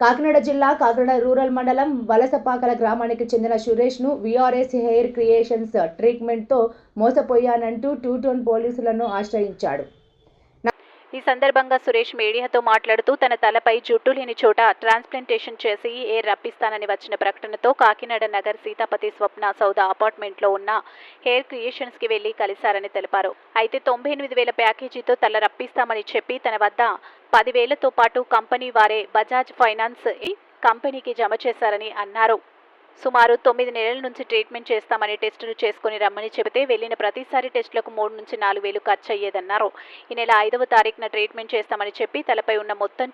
కాకినాడ జిల్లా కాకినాడ రూరల్ మండలం వలసపాకల గ్రామానికి చెందిన సురేష్ను వీఆర్ఎస్ హెయిర్ క్రియేషన్స్ ట్రీట్మెంట్తో మోసపోయానంటూ టూటోన్ పోలీసులను ఆశ్రయించాడు. ఈ సందర్భంగా సురేష్ మీడియాతో మాట్లాడుతూ తన తలపై జుట్టు లేని చోట ట్రాన్స్ప్లాంటేషన్ చేసి ఏ రప్పిస్తానని వచ్చిన ప్రకటనతో కాకినాడ నగర్ సీతాపతి స్వప్న సౌద అపార్ట్మెంట్లో ఉన్న హెయిర్ క్రియేషన్స్కి వెళ్ళి కలిశారని తెలిపారు. అయితే తొంభై ఎనిమిది వేల ప్యాకేజీతో తల రప్పిస్తామని చెప్పి తన వద్ద పదివేలతో పాటు కంపెనీ వారే బజాజ్ ఫైనాన్స్ కంపెనీకి జమ చేశారని అన్నారు. సుమారు తొమ్మిది నెలల నుంచి ట్రీట్మెంట్ చేస్తామని టెస్టులు చేసుకుని రమ్మని చెబితే వెళ్ళిన ప్రతిసారి టెస్టులకు మూడు నుంచి నాలుగు వేలు ఖర్చు అయ్యేదన్నారు ఈ నెల ఐదవ తారీఖున ట్రీట్మెంట్ చేస్తామని చెప్పి తలపై ఉన్న మొత్తం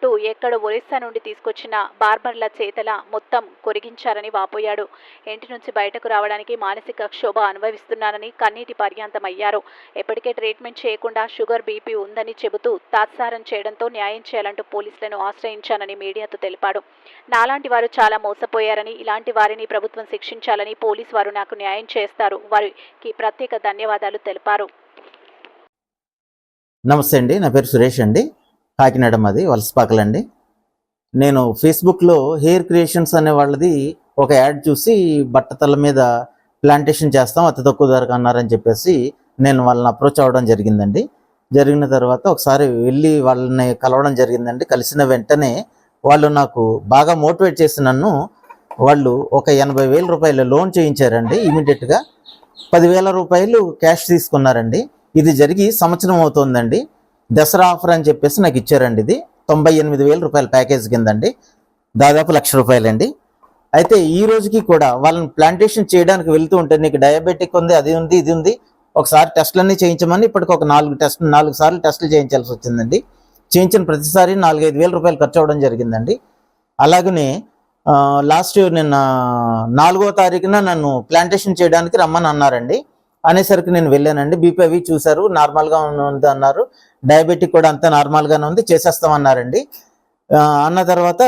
చుట్టూ ఎక్కడ ఒరిస్సా నుండి తీసుకొచ్చిన బార్బర్ల చేతల మొత్తం కొరిగించారని వాపోయాడు. ఇంటి నుంచి బయటకు రావడానికి మానసిక క్షోభ అనుభవిస్తున్నానని కన్నీటి పర్యాంతమయ్యారు. ఎప్పటికే ట్రీట్మెంట్ చేయకుండా షుగర్ బీపీ ఉందని చెబుతూ తాత్సారం చేయడంతో న్యాయం చేయాలంటూ పోలీసులను ఆశ్రయించానని మీడియాతో తెలిపాడు. నాలాంటి వారు చాలా మోసపోయారని ఇలాంటి వారిని ప్రభుత్వం శిక్షించాలని పోలీసు వారు నాకు న్యాయం చేస్తారు. వారికి ప్రత్యేక ధన్యవాదాలు తెలిపారు. నమస్తే అండి. నా పేరు సురేష్ అండి. కాకినాడ మాది వలసపాకలండి నేను ఫేస్బుక్లో హెయిర్ క్రియేషన్స్ అనే వాళ్ళది ఒక యాడ్ చూసి బట్టతల మీద ప్లాంటేషన్ చేస్తాం అతి తక్కువ ధరకు అన్నారని చెప్పేసి నేను వాళ్ళని అప్రోచ్ అవ్వడం జరిగిందండి. జరిగిన తర్వాత ఒకసారి వెళ్ళి వాళ్ళని కలవడం జరిగిందండి. కలిసిన వెంటనే వాళ్ళు నాకు బాగా మోటివేట్ చేసి నన్ను వాళ్ళు ఒక ఎనభై వేల రూపాయల లోన్ చేయించారండి ఇమీడియట్గా. పదివేల రూపాయలు క్యాష్ తీసుకున్నారండి. ఇది జరిగి సంవత్సరం అవుతోందండి. దసరా ఆఫర్ అని చెప్పేసి నాకు ఇచ్చారండి ఇది. తొంభై ఎనిమిది వేల రూపాయల ప్యాకేజ్ కిందండి. దాదాపు లక్ష రూపాయలండి. అయితే ఈ రోజుకి కూడా వాళ్ళని ప్లాంటేషన్ చేయడానికి వెళ్తూ ఉంటే నీకు డయాబెటిక్ ఉంది అది ఉంది ఇది ఉంది. ఒకసారి టెస్టులన్నీ చేయించమని ఇప్పటికి ఒక నాలుగు టెస్ట్ నాలుగు సార్లు టెస్టులు చేయించాల్సి వచ్చిందండి. చేయించిన ప్రతిసారి నాలుగైదు వేల రూపాయలు ఖర్చు అవ్వడం జరిగిందండి. అలాగనే లాస్ట్ నిన్న నాలుగో తారీఖున నన్ను ప్లాంటేషన్ చేయడానికి రమ్మని అన్నారండి. అనేసరికి నేను వెళ్ళానండి. బీపీ అవి చూశారు. నార్మల్గా ఉంది అన్నారు. డయాబెటిక్ కూడా అంతా నార్మల్గానే ఉంది. చేసేస్తామన్నారండి. అన్న తర్వాత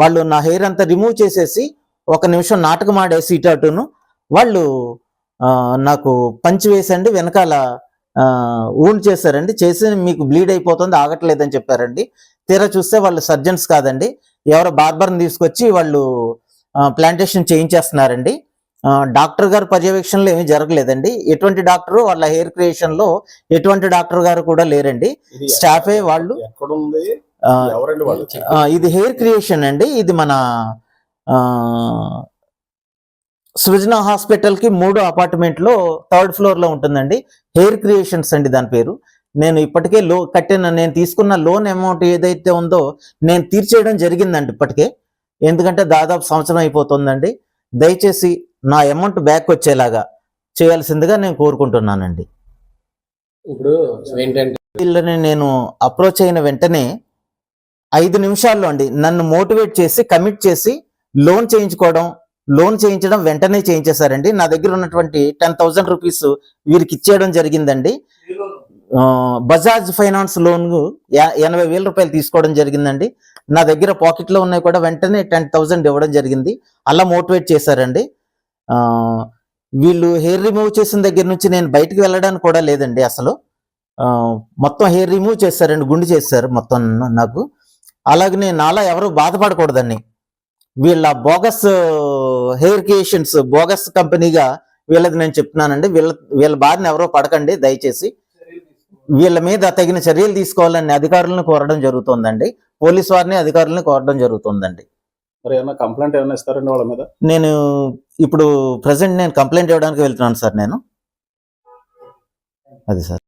వాళ్ళు నా హెయిర్ అంతా రిమూవ్ చేసేసి ఒక నిమిషం నాటకం ఆడేసి ఇటు అటును వాళ్ళు నాకు పంచి వేసండి. వెనకాల ఊన్ చేశారండి. చేసి మీకు బ్లీడ్ అయిపోతుంది. ఆగట్లేదని చెప్పారండి. తీరా చూస్తే వాళ్ళు సర్జన్స్ కాదండి. ఎవరో బార్బర్ని తీసుకొచ్చి వాళ్ళు ప్లాంటేషన్ చేయించేస్తున్నారండి. డాక్టర్ గారి పర్యవేక్షణలో ఏమీ జరగలేదండి. ఎటువంటి డాక్టర్ వాళ్ళ హెయిర్ క్రియేషన్లో ఎటువంటి డాక్టర్ గారు కూడా లేరండి. స్టాఫే వాళ్ళు. ఇది హెయిర్ క్రియేషన్ అండి. ఇది మన సృజన హాస్పిటల్కి మూడో అపార్ట్మెంట్లో థర్డ్ ఫ్లోర్లో ఉంటుందండి. హెయిర్ క్రియేషన్స్ అండి దాని పేరు. నేను ఇప్పటికే లో కట్టిన నేను తీసుకున్న లోన్ అమౌంట్ ఏదైతే ఉందో నేను తీర్చేయడం జరిగిందండి ఇప్పటికే. ఎందుకంటే దాదాపు సంవత్సరం అయిపోతుందండి. దయచేసి నా అమౌంట్ బ్యాక్ వచ్చేలాగా చేయాల్సిందిగా నేను కోరుకుంటున్నానండి. ఇప్పుడు ఏంటంటే వీళ్ళని నేను అప్రోచ్ అయిన వెంటనే ఐదు నిమిషాల్లో అండి నన్ను మోటివేట్ చేసి కమిట్ చేసి లోన్ చేయించుకోవడం లోన్ చేయించడం వెంటనే చేయించేశారండి. నా దగ్గర ఉన్నటువంటి టెన్ థౌసండ్ రూపీస్ వీరికి ఇచ్చేయడం జరిగిందండి. బజాజ్ ఫైనాన్స్ లోన్ ఎనభై వేల రూపాయలు తీసుకోవడం జరిగిందండి. నా దగ్గర పాకెట్లో ఉన్నాయి కూడా వెంటనే టెన్ థౌసండ్ ఇవ్వడం జరిగింది. అలా మోటివేట్ చేశారండి. వీళ్ళు హెయిర్ రిమూవ్ చేసిన దగ్గర నుంచి నేను బయటికి వెళ్ళడానికి కూడా లేదండి అసలు. మొత్తం హెయిర్ రిమూవ్ చేశారండి గుండు చేశారు మొత్తం నాకు. అలాగనే నాలా ఎవరు బాధపడకూడదండి. వీళ్ళ బోగస్ హెయిర్ క్రియేషన్స్ బోగస్ కంపెనీగా వీళ్ళది నేను చెప్తున్నానండి. వీళ్ళ వీళ్ళ బారిన ఎవరో పడకండి దయచేసి. వీళ్ళ మీద తగిన చర్యలు తీసుకోవాలని అధికారులను కోరడం జరుగుతుందండి. పోలీస్ వారిని అధికారులను కోరడం జరుగుతుందండి. మరి ఏమైనా కంప్లైంట్ ఏమైనా ఇస్తారండి వాళ్ళ మీద? నేను ఇప్పుడు ప్రజెంట్ నేను కంప్లైంట్ ఇవ్వడానికి వెళ్తున్నాను సార్ నేను. అది సార్.